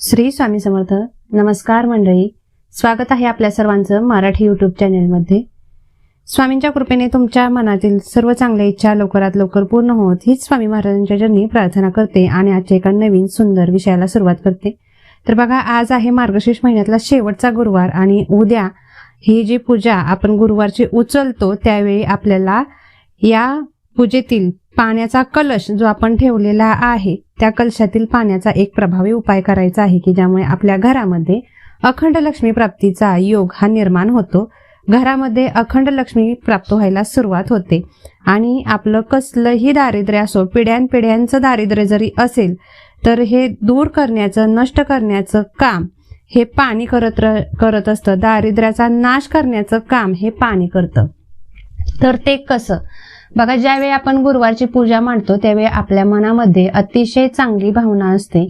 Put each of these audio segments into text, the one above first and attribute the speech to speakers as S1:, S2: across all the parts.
S1: श्री स्वामी समर्थ. नमस्कार मंडळी. स्वागत आहे आपल्या सर्वांचं मराठी युट्यूब चॅनेलमध्ये स्वामींच्या कृपेने तुमच्या मनातील सर्व चांगल्या इच्छा लवकरात लवकर पूर्ण होत हीच स्वामी महाराजांच्या जन्मी प्रार्थना करते आणि आजच्या एका नवीन सुंदर विषयाला सुरुवात करते. तर बघा आज आहे मार्गशीर्ष महिन्यातला शेवटचा गुरुवार आणि उद्या ही जी पूजा आपण गुरुवारची उचलतो त्यावेळी आपल्याला या पूजेतील पाण्याचा कलश जो आपण ठेवलेला आहे त्या कलशातील पाण्याचा एक प्रभावी उपाय करायचा आहे की ज्यामुळे आपल्या घरामध्ये अखंड लक्ष्मी प्राप्तीचा योग हा निर्माण होतो. घरामध्ये अखंड लक्ष्मी प्राप्त व्हायला सुरुवात होते आणि आपलं कसलंही दारिद्र्य असो पिढ्यानपिढ्यांचं दारिद्र्य जरी असेल तर हे दूर करण्याचं नष्ट करण्याचं काम हे पाणी करत र- करत असतं. दारिद्र्याचा नाश करण्याचं काम हे पाणी करतं. तर ते कसं? बघा ज्यावेळी आपण गुरुवारची पूजा मांडतो त्यावेळी आपल्या मनामध्ये अतिशय चांगली भावना असते.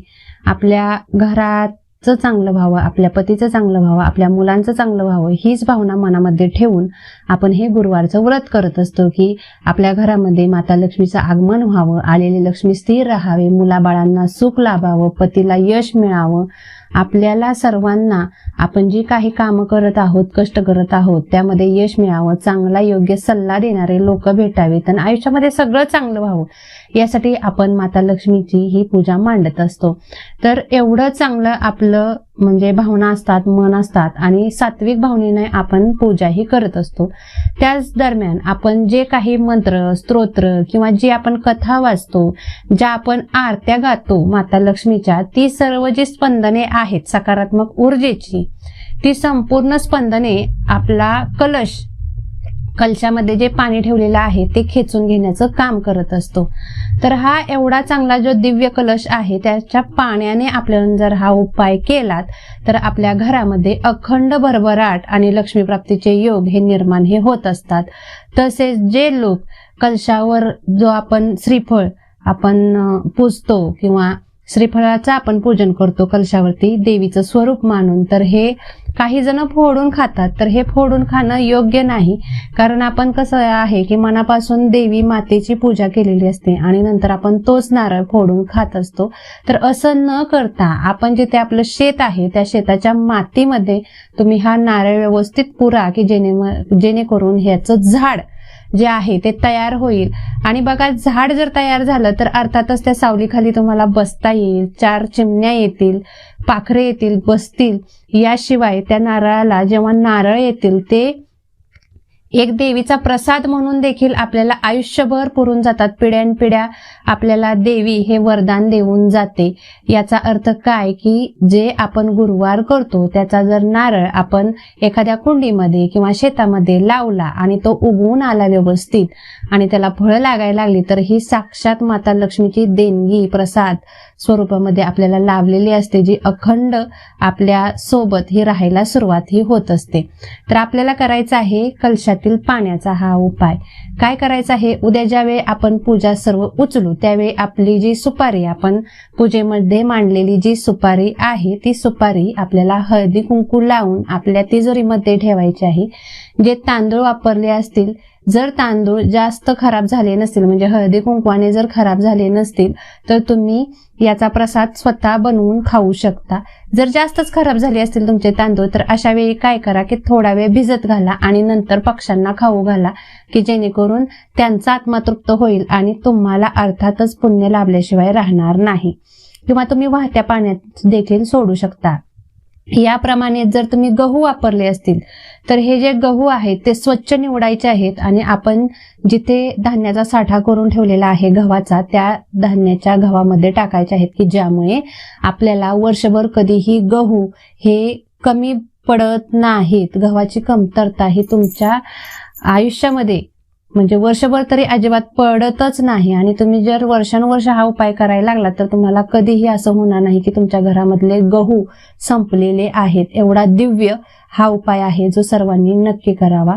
S1: आपल्या घराचं चांगलं व्हावं आपल्या पतीचं चांगलं व्हावं आपल्या मुलांचं चांगलं व्हावं हीच भावना मनामध्ये ठेवून आपण हे गुरुवारचं व्रत करत असतो की आपल्या घरामध्ये माता लक्ष्मीचं आगमन व्हावं आलेली लक्ष्मी स्थिर राहावे मुलाबाळांना सुख लाभावं पतीला यश मिळावं. आपल्याला सर्वांना आपण जी काही कामं करत आहोत कष्ट करत आहोत त्यामध्ये यश मिळावं चांगला योग्य सल्ला देणारे लोक भेटावेत आणि आयुष्यामध्ये सगळं चांगलं व्हावं. यासाठी आपण माता लक्ष्मीची ही पूजा मांडत असतो. तर एवढं चांगलं आपलं म्हणजे भावना असतात मन असतात आणि सात्विक भावनेने आपण पूजाही करत असतो. त्याच दरम्यान आपण जे काही मंत्र स्तोत्र किंवा जी आपण कथा वाचतो ज्या आपण आरत्या गातो माता लक्ष्मीच्या ती सर्व जी स्पंदने आहेत सकारात्मक ऊर्जेची ती संपूर्ण स्पंदने आपला कलश कलशामध्ये जे पाणी ठेवलेलं आहे ते खेचून घेण्याचं काम करत असतो. तर हा एवढा चांगला जो दिव्य कलश आहे त्याच्या पाण्याने आपल्याला जर हा उपाय केलात तर आपल्या घरामध्ये अखंड भरभराट आणि लक्ष्मीप्राप्तीचे योग हे निर्माण हे होत असतात. तसेच जे लोक कलशावर जो आपण श्रीफळ आपण पुजतो किंवा श्रीफळाचं आपण पूजन करतो कलशावरती देवीचं स्वरूप मानून. तर हे काही जण फोडून खातात. तर हे फोडून खाणं योग्य नाही. कारण आपण कसं आहे की मनापासून देवी मातेची पूजा केलेली असते आणि नंतर आपण तोच नारळ फोडून खात असतो. तर असं न करता आपण जिथे आपलं शेत आहे त्या शेताच्या मातीमध्ये तुम्ही हा नारळ व्यवस्थित पुरा की जेणे जेणेकरून ह्याचं झाड जे आहे ते तयार होईल. आणि बघा झाड जर तयार झालं तर अर्थातच त्या सावलीखाली तुम्हाला बसता येईल. चार चिमण्या येतील पाखरे येतील बसतील. याशिवाय त्या नारळाला जेव्हा नारळ येतील ते एक देवीचा प्रसाद म्हणून देखील आपल्याला आयुष्यभर पुरून जातात. पिढ्यानपिढ्या आपल्याला देवी हे वरदान देऊन जाते. याचा अर्थ काय की जे आपण गुरुवार करतो त्याचा जर नारळ आपण एखाद्या कुंडीमध्ये किंवा शेतामध्ये लावला आणि तो उगवून आला व्यवस्थित आणि त्याला फळं लागायला लागली तर ही साक्षात माता लक्ष्मीची देणगी प्रसाद स्वरूपामध्ये आपल्याला लावलेली असते जी अखंड आपल्यासोबत ही राहायला सुरुवात ही होत असते. तर आपल्याला करायचं आहे कलशातील पाण्याचा हा उपाय. काय करायचं आहे? उद्या ज्यावेळी आपण पूजा सर्व उचलू त्यावेळी आपली जी सुपारी आपण पूजेमध्ये मांडलेली जी सुपारी आहे ती सुपारी आपल्याला हळदी कुंकू लावून आपल्या तिजोरीमध्ये ठेवायची आहे. जे तांदूळ वापरले असतील जर तांदूळ जास्त खराब झाले नसतील म्हणजे हळदी कुंकवाने जर खराब झाले नसतील तर तुम्ही याचा प्रसाद स्वतः बनवून खाऊ शकता. जर जास्तच खराब झाले असतील तुमचे तांदूळ तर अशा वेळी काय करा की थोडा वेळ भिजत घाला आणि नंतर पक्ष्यांना खाऊ घाला की जेणेकरून त्यांचा आत्मा तृप्त होईल आणि तुम्हाला अर्थातच पुण्य लाभल्याशिवाय राहणार नाही. किंवा तुम्ही वाहत्या पाण्यात देखील सोडू शकता. याप्रमाणे जर तुम्ही गहू वापरले असतील तर हे जे गहू आहेत ते स्वच्छ निवडायचे आहेत आणि आपण जिथे धान्याचा साठा करून ठेवलेला आहे गव्हाचा त्या धान्याच्या गव्हामध्ये टाकायचे आहेत की ज्यामुळे आपल्याला वर्षभर कधीही गहू हे कमी पडत नाहीत. गव्हाची कमतरता ही तुमच्या आयुष्यामध्ये म्हणजे वर्षभर तरी अजिबात पडतच नाही. आणि तुम्ही जर वर्षानुवर्ष हा उपाय करायला लागला तर तुम्हाला कधीही असं होणार नाही की तुमच्या घरामधले गहू संपलेले आहेत. एवढा दिव्य हा उपाय आहे जो सर्वांनी नक्की करावा.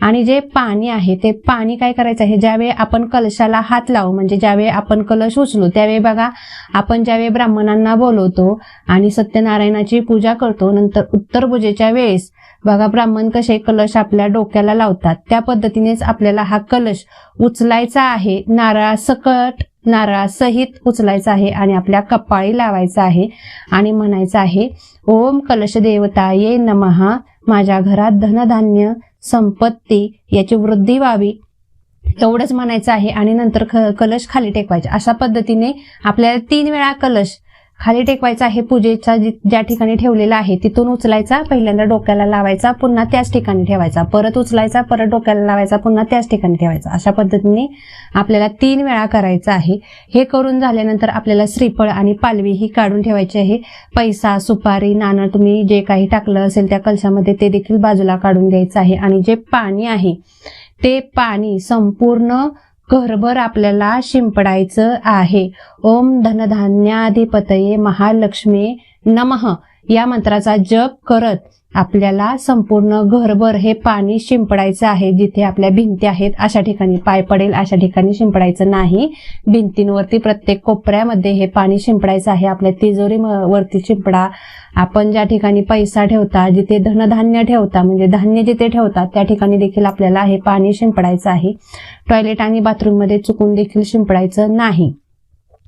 S1: आणि जे पाणी आहे ते पाणी काय करायचं आहे? ज्यावेळी आपण कलशाला हात लावू म्हणजे ज्यावेळी आपण कलश उचलू त्यावेळी बघा आपण ज्यावेळी ब्राह्मणांना बोलवतो आणि सत्यनारायणाची पूजा करतो नंतर उत्तर पूजेच्या वेळेस बघा ब्राह्मण कसे कलश आपल्या डोक्याला लावतात. त्या पद्धतीनेच आपल्याला हा कलश उचलायचा आहे. नारळासकट नारळासहित उचलायचा आहे आणि आपल्या कपाळी लावायचा आहे आणि म्हणायचं आहे ओम कलश देवताये नमहा माझ्या घरात धनधान्य संपत्ती याची वृद्धी व्हावी एवढंच म्हणायचं आहे. आणि नंतर ख- कलश खाली टेकवायचे. अशा पद्धतीने आपल्याला तीन वेळा कलश खाली टेकवायचा आहे पूजेचा ज्या ठिकाणी ठेवलेला आहे तिथून उचलायचा पहिल्यांदा डोक्याला लावायचा पुन्हा त्याच ठिकाणी ठेवायचा. परत उचलायचा परत डोक्याला लावायचा पुन्हा त्याच ठिकाणी ठेवायचा. अशा पद्धतीने आपल्याला तीन वेळा करायचं आहे. हे करून झाल्यानंतर आपल्याला श्रीफळ आणि पालवी ही काढून ठेवायची आहे. पैसा सुपारी नाणं तुम्ही जे काही टाकलं असेल त्या कलशामध्ये ते देखील बाजूला काढून घ्यायचं आहे. आणि जे पाणी आहे ते पाणी संपूर्ण घरभर आपल्याला शिंपडायचं आहे. ओम धनधान्याधिपतये महालक्ष्मी नमः. या मंत्राचा जप करत आपल्याला संपूर्ण घरभर हे पाणी शिंपडायचं आहे जिथे आपल्या भिंती आहेत अशा ठिकाणी पाय पडेल अशा ठिकाणी शिंपडायचं नाही. भिंतींवरती प्रत्येक कोपऱ्यामध्ये हे पाणी शिंपडायचं आहे. आपल्या तिजोरी वरती शिंपडा. आपण ज्या ठिकाणी पैसा ठेवता जिथे धनधान्य ठेवता म्हणजे धान्य जिथे ठेवता त्या ठिकाणी देखील आपल्याला हे पाणी शिंपडायचं आहे. टॉयलेट आणि बाथरूममध्ये चुकून देखील शिंपडायचं नाही.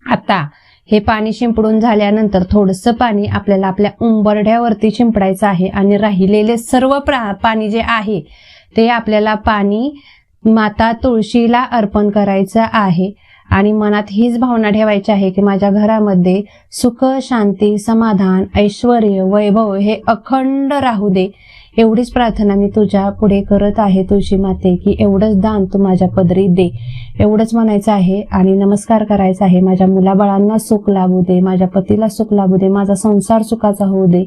S1: आता हे पाणी शिंपडून झाल्यानंतर थोडंसं पाणी आपल्याला आपल्या उंबरड्यावरती शिंपडायचं आहे आणि राहिलेले सर्व प्रा- पाणी जे आहे ते आपल्याला पाणी माता तुळशीला अर्पण करायचं आहे. आणि मनात हीच भावना ठेवायची आहे की माझ्या घरामध्ये सुख शांती समाधान ऐश्वर वैभव हे अखंड राहू दे. एवढीच प्रार्थना मी तुझ्या पुढे करत आहे तुझी माते की एवढंच दान तू माझ्या पदरी दे. एवढंच म्हणायचं आहे आणि नमस्कार करायचा आहे. माझ्या मुलाबाळांना सुख लाभू दे माझ्या पतीला सुख लाभू दे माझा संसार सुखाचा होऊ दे.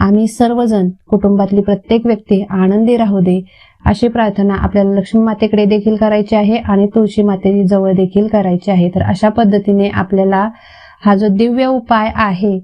S1: आम्ही सर्वजण कुटुंबातली प्रत्येक व्यक्ती आनंदी राहू दे. अशी प्रार्थना आपल्याला लक्ष्मी मातेकडे देखील करायची आहे आणि तुळशी माते जवळ देखील करायची आहे. तर अशा पद्धतीने आपल्याला हा जो दिव्य उपाय आहे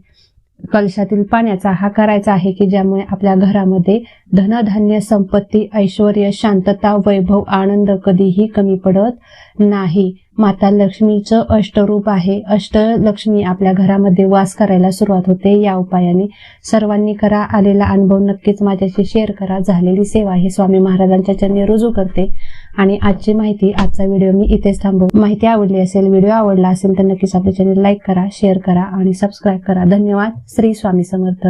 S1: कलशातील पाण्याचा हा करायचा आहे की ज्यामुळे आपल्या घरामध्ये धनधान्य संपत्ती ऐश्वर शांतता वैभव आनंद कधीही कमी पडत नाही. माता लक्ष्मीचं अष्टरूप आहे. अष्टलक्ष्मी आपल्या घरामध्ये वास करायला सुरुवात होते. या उपायाने सर्वांनी करा आलेला अनुभव नक्कीच माझ्याशी शेअर करा. झालेली सेवा ही स्वामी महाराजांच्या चरणी रुजू करते. आणि आजची माहिती आजचा व्हिडिओ मी इथेच थांबू माहिती आवडली असेल व्हिडिओ आवडला असेल तर नक्कीच आपल्या चॅनल लाईक करा शेअर करा आणि सबस्क्राईब करा. धन्यवाद. श्री स्वामी समर्थ.